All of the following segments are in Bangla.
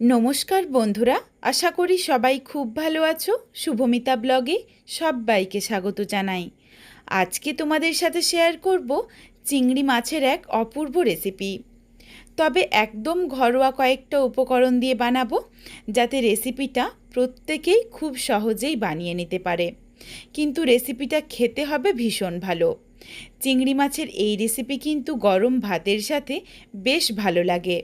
নমস্কার বন্ধুরা, আশা করি সবাই খুব ভালো আছো। শুভমিতা ব্লগে সবাইকে স্বাগত জানাই। আজকে তোমাদের সাথে শেয়ার করব চিংড়ি মাছের এক অপূর্ব রেসিপি তবে একদম ঘরোয়া কয়েকটা উপকরণ দিয়ে বানাবো, যাতে রেসিপিটা প্রত্যেকেই খুব সহজেই বানিয়ে নিতে পারে। কিন্তু রেসিপিটা খেতে হবে ভীষণ ভালো। চিংড়ি মাছের এই রেসিপি কিন্তু গরম ভাতের সাথে বেশ ভালো লাগে।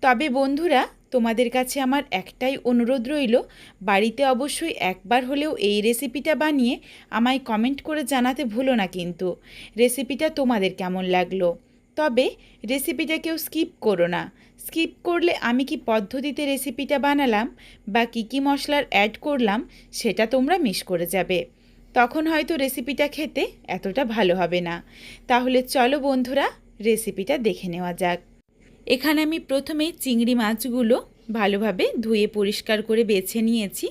তবে বন্ধুরা, তোমাদের কাছে আমার একটাই অনুরোধ রইল, বাড়িতে অবশ্যই একবার হলেও এই রেসিপিটা বানিয়ে আমায় কমেন্ট করে জানাতে ভুলো না কিন্তু। রেসিপিটা তোমাদের কেমন লাগল? তবে রেসিপিটা কেউ স্কিপ করো না। স্কিপ করলে আমি কি পদ্ধতিতে রেসিপিটা বানালাম বা কী কী মশলার অ্যাড করলাম সেটা তোমরা মিস করে যাবে। তখন হয়তো রেসিপিটা খেতে এতটা ভালো হবে না। তাহলে চলো বন্ধুরা, রেসিপিটা দেখে নেওয়া যাক। এখানে আমি প্রথমেই চিংড়ি মাছগুলো ভালোভাবে ধুয়ে পরিষ্কার করে বেছে নিয়েছি।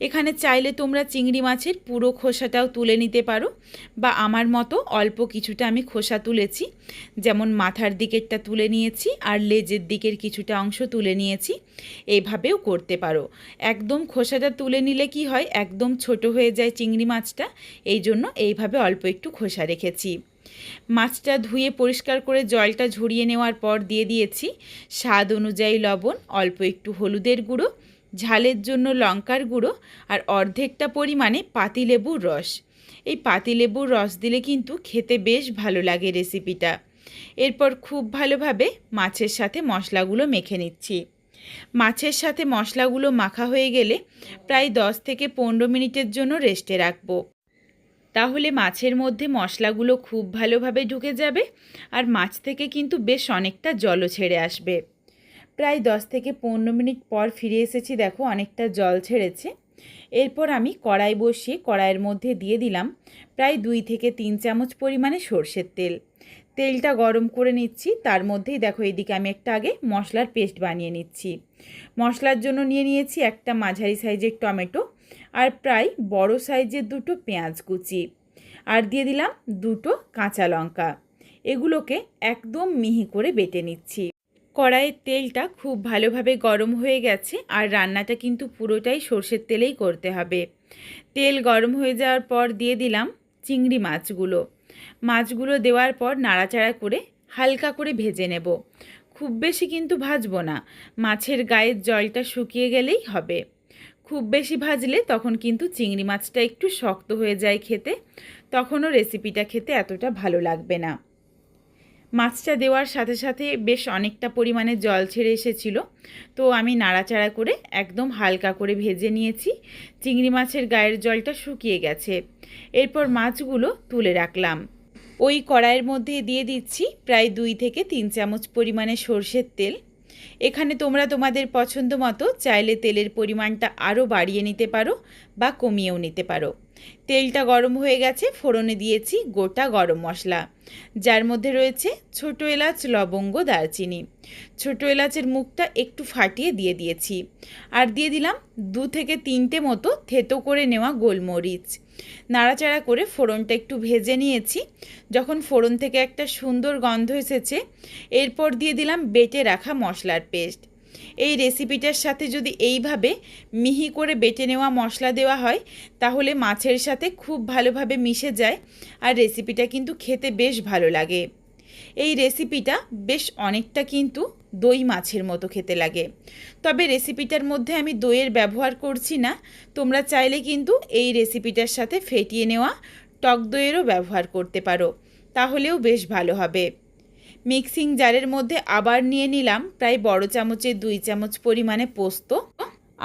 এখানে চাইলে তোমরা চিংড়ি মাছের পুরো খোসাটাও তুলে নিতে পারো বা আমার মতো অল্প কিছুটা আমি খোসা তুলেছি। যেমন মাথার দিকেরটা তুলে নিয়েছি আর লেজের দিকের কিছুটা অংশ তুলে নিয়েছি। এইভাবেও করতে পারো। একদম খোসাটা তুলে নিলে কি হয়? একদম ছোট হয়ে যায় চিংড়ি মাছটা। এই জন্য এইভাবে অল্প একটু খোসা রেখেছি। মাছটা ধুয়ে পরিষ্কার করে জলটা ঝরিয়ে নেওয়ার পর দিয়ে দিয়েছি। স্বাদ অনুযায়ী লবণ, অল্প একটু হলুদের গুঁড়ো, ঝালের জন্য লঙ্কার গুঁড়ো আর অর্ধেকটা পরিমাণে পাতিলেবুর রস। এই পাতিলেবুর রস দিলে কিন্তু খেতে বেশ ভালো লাগে রেসিপিটা। এরপর খুব ভালোভাবে মাছের সাথে মশলাগুলো মেখে নিচ্ছি। মাছের সাথে মশলাগুলো মাখা হয়ে গেলে প্রায় দশ থেকে পনেরো মিনিটের জন্য রেস্টে রাখব। তাহলে মাছের মধ্যে মশলাগুলো খুব ভালোভাবে ঢুকে যাবে আর মাছ থেকে কিন্তু বেশ অনেকটা জলও ছেড়ে আসবে। প্রায় দশ থেকে পনেরো মিনিট পর ফিরে এসেছি, দেখো অনেকটা জল ছেড়েছে। এরপর আমি কড়াই বসিয়ে কড়াইয়ের মধ্যে দিয়ে দিলাম প্রায় দুই থেকে তিন চামচ পরিমাণে সর্ষের তেল। তেলটা গরম করে নিচ্ছি, তার মধ্যেই দেখো এদিকে আমি একটা আগে মশলার পেস্ট বানিয়ে নিচ্ছি। মশলার জন্য নিয়ে নিয়েছি একটা মাঝারি সাইজের টমেটো আর প্রায় বড় সাইজের দুটো পেঁয়াজ কুচি। আর দিয়ে দিলাম দুটো কাঁচা লঙ্কা। এগুলোকে একদম মিহি করে বেটে নিচ্ছি। কড়াইয়ের তেলটা খুব ভালোভাবে গরম হয়ে গেছে আর রান্নাটা কিন্তু পুরোটাই সর্ষের তেলেই করতে হবে। তেল গরম হয়ে যাওয়ার পর দিয়ে দিলাম চিংড়ি মাছগুলো। মাছগুলো দেওয়ার পর নাড়াচাড়া করে হালকা করে ভেজে নেব। খুব বেশি কিন্তু ভাজবো না। মাছের গায়ের জলটা শুকিয়ে গেলেই হবে। খুব বেশি ভাজলে তখন কিন্তু চিংড়ি মাছটা একটু শক্ত হয়ে যায় খেতে। তখনও রেসিপিটা খেতে এতটা ভালো লাগবে না। মাছটা দেওয়ার সাথে সাথে বেশ অনেকটা পরিমাণে জল ছেড়ে এসেছিল। তো আমি নাড়াচাড়া করে একদম হালকা করে ভেজে নিয়েছি। চিংড়ি মাছের গায়ের জলটা শুকিয়ে গেছে। এরপর মাছগুলো তুলে রাখলাম। ওই কড়াইয়ের মধ্যে দিয়ে দিচ্ছি প্রায় দুই থেকে তিন চামচ পরিমাণে সর্ষের তেল। এখানে তোমরা তোমাদের পছন্দ মতো চাইলে তেলের পরিমাণটা আরও বাড়িয়ে নিতে পারো বা কমিয়েও নিতে পারো। তেলটা গরম হয়ে গেছে, ফোড়নে দিয়েছি গোটা গরম মশলা। যার মধ্যে রয়েছে ছোট এলাচ, লবঙ্গ, দারচিনি। ছোট এলাচের মুখটা একটু ফাটিয়ে দিয়ে দিয়েছি। আর দিয়ে দিলাম দু থেকে তিনটে মতো থেতো করে নেওয়া গোলমরিচ। নাড়াচাড়া করে ফোড়নটা একটু ভেজে নিয়েছি। যখন ফোড়ন থেকে একটা সুন্দর গন্ধ এসেছে, এরপর দিয়ে দিলাম বেটে রাখা মশলার পেস্ট। এই রেসিপিটার সাথে যদি এইভাবে মিহি করে বেটে নেওয়া মশলা দেওয়া হয়, তাহলে মাছের সাথে খুব ভালোভাবে মিশে যায় আর রেসিপিটা কিন্তু খেতে বেশ ভালো লাগে। এই রেসিপিটা বেশ অনেকটা কিন্তু দই মাছের মতো খেতে লাগে। তবে রেসিপিটার মধ্যে আমি দইয়ের ব্যবহার করছি না, তোমরা চাইলে কিন্তু এই রেসিপিটার সাথে ফেটিয়ে নেওয়া টক দইয়েরও ব্যবহার করতে পারো, তাহলেও বেশ ভালো হবে। মিক্সিং জারের মধ্যে আবার নিয়ে নিলাম প্রায় বড় চামচের দুই চামচ পরিমাণে পোস্ত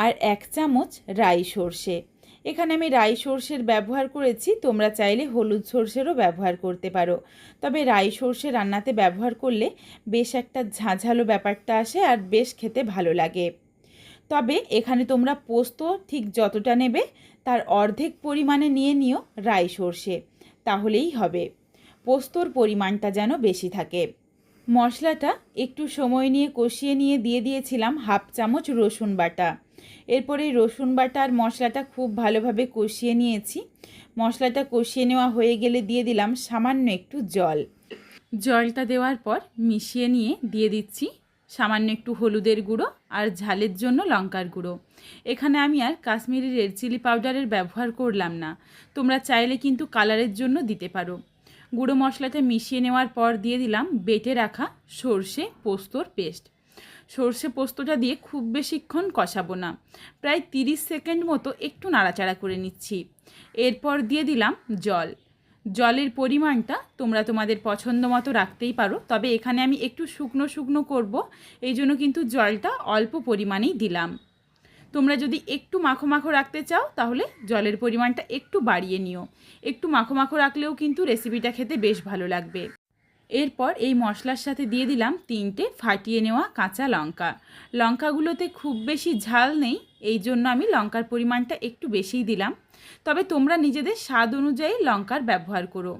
আর এক চামচ রাই সর্ষে। এখানে আমি রাই সর্ষের ব্যবহার করেছি, তোমরা চাইলে হলুদ সর্ষেরও ব্যবহার করতে পারো। তবে রাই সর্ষে রান্নাতে ব্যবহার করলে বেশ একটা ঝাঁঝালো ব্যাপারটা আসে আর বেশ খেতে ভালো লাগে। তবে এখানে তোমরা পোস্ত ঠিক যতটা নেবে, তার অর্ধেক পরিমাণে নিয়ে নিও রাই সর্ষে, তাহলেই হবে। পোস্তর পরিমাণটা যেন বেশি থাকে। মশলাটা একটু সময় নিয়ে কষিয়ে নিয়ে দিয়ে দিয়েছিলাম হাফ চামচ রসুন বাটা। এরপরে রসুন বাটা আর মশলাটা খুব ভালোভাবে কষিয়ে নিয়েছি। মশলাটা কষিয়ে নেওয়া হয়ে গেলে দিয়ে দিলাম সামান্য একটু জল। জলটা দেওয়ার পর মিশিয়ে নিয়ে দিয়ে দিচ্ছি সামান্য একটু হলুদের গুঁড়ো আর ঝালের জন্য লঙ্কার গুঁড়ো। এখানে আমি আর কাশ্মীরি রেড চিলি পাউডারের ব্যবহার করলাম না। তোমরা চাইলে কিন্তু কালারের জন্য দিতে পারো। গুঁড়ো মশলাটা মিশিয়ে নেওয়ার পর দিয়ে দিলাম বেটে রাখা সর্ষে পোস্তর পেস্ট। সর্ষে পোস্তটা দিয়ে খুব বেশিক্ষণ কষাবো না। প্রায় তিরিশ সেকেন্ড মতো একটু নাড়াচাড়া করে নিচ্ছি। এরপর দিয়ে দিলাম জল। জলের পরিমাণটা তোমরা তোমাদের পছন্দ মতো রাখতেই পারো, তবে এখানে আমি একটু শুকনো শুকনো করব, এই জন্য কিন্তু জলটা অল্প পরিমাণেই দিলাম। তোমরা যদি একটু মাখো মাখো রাখতে চাও, তাহলে জলের পরিমাণটা একটু বাড়িয়ে নিও। একটু মাখো মাখো রাখলেও কিন্তু রেসিপিটা খেতে বেশ ভালো লাগবে। এরপর এই মশলার সাথে দিয়ে দিলাম তিনটে ফাটিয়ে নেওয়া কাঁচা লঙ্কা। লঙ্কাগুলোতে খুব বেশি ঝাল নেই, এই জন্য আমি লঙ্কার পরিমাণটা একটু বেশিই দিলাম। তবে তোমরা নিজেদের স্বাদ অনুযায়ী লঙ্কার ব্যবহার করো।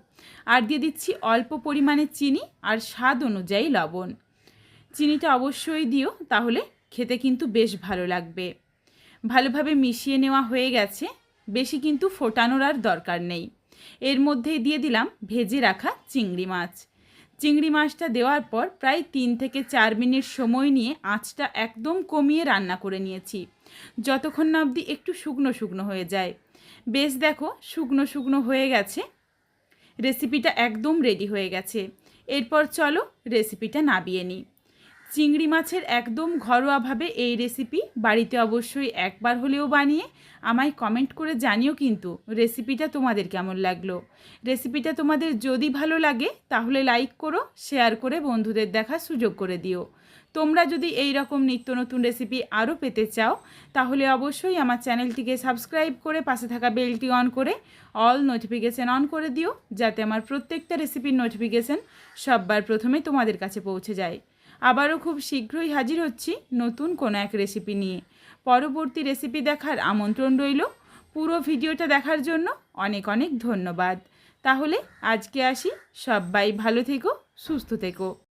আর দিয়ে দিচ্ছি অল্প পরিমাণে চিনি আর স্বাদ অনুযায়ী লবণ। চিনিটা অবশ্যই দিও, তাহলে খেতে কিন্তু বেশ ভালো লাগবে। ভালোভাবে মিশিয়ে নেওয়া হয়ে গেছে, বেশি কিন্তু ফোটানোর আর দরকার নেই। এর মধ্যেই দিয়ে দিলাম ভেজে রাখা চিংড়ি মাছ। চিংড়ি মাছটা দেওয়ার পর প্রায় তিন থেকে চার মিনিট সময় নিয়ে আঁচটা একদম কমিয়ে রান্না করে নিয়েছি। যতক্ষণ না অবধি একটু শুকনো শুকনো হয়ে যায়। বেশ দেখো, শুকনো শুকনো হয়ে গেছে। রেসিপিটা একদম রেডি হয়ে গেছে। এরপর চলো রেসিপিটা নাবিয়ে নিই। চিংড়ি মাছের একদম ঘরোয়াভাবে এই রেসিপি বাড়িতে অবশ্যই একবার হলেও বানিয়ে আমায় কমেন্ট করে জানিও কিন্তু রেসিপিটা তোমাদের কেমন লাগল। রেসিপিটা তোমাদের যদি ভালো লাগে তাহলে লাইক করো শেয়ার করে বন্ধুদের দেখার সুযোগ করে দিও। তোমরা যদি এই রকম নিত্য নতুন রেসিপি আরও পেতে চাও, তাহলে অবশ্যই আমার চ্যানেলটিকে সাবস্ক্রাইব করে পাশে থাকা বেলটি অন করে অল নোটিফিকেশান অন করে দিও, যাতে আমার প্রত্যেকটা রেসিপির নোটিফিকেশান সববার প্রথমে তোমাদের কাছে পৌঁছে যায়। আবারও খুব শীঘ্রই হাজির হচ্ছি নতুন কোনো এক রেসিপি নিয়ে। পরবর্তী রেসিপি দেখার আমন্ত্রণ রইল। পুরো ভিডিওটা দেখার জন্য অনেক অনেক ধন্যবাদ। তাহলে আজকে আসি। সবাই ভালো থেকো, সুস্থ থেকো।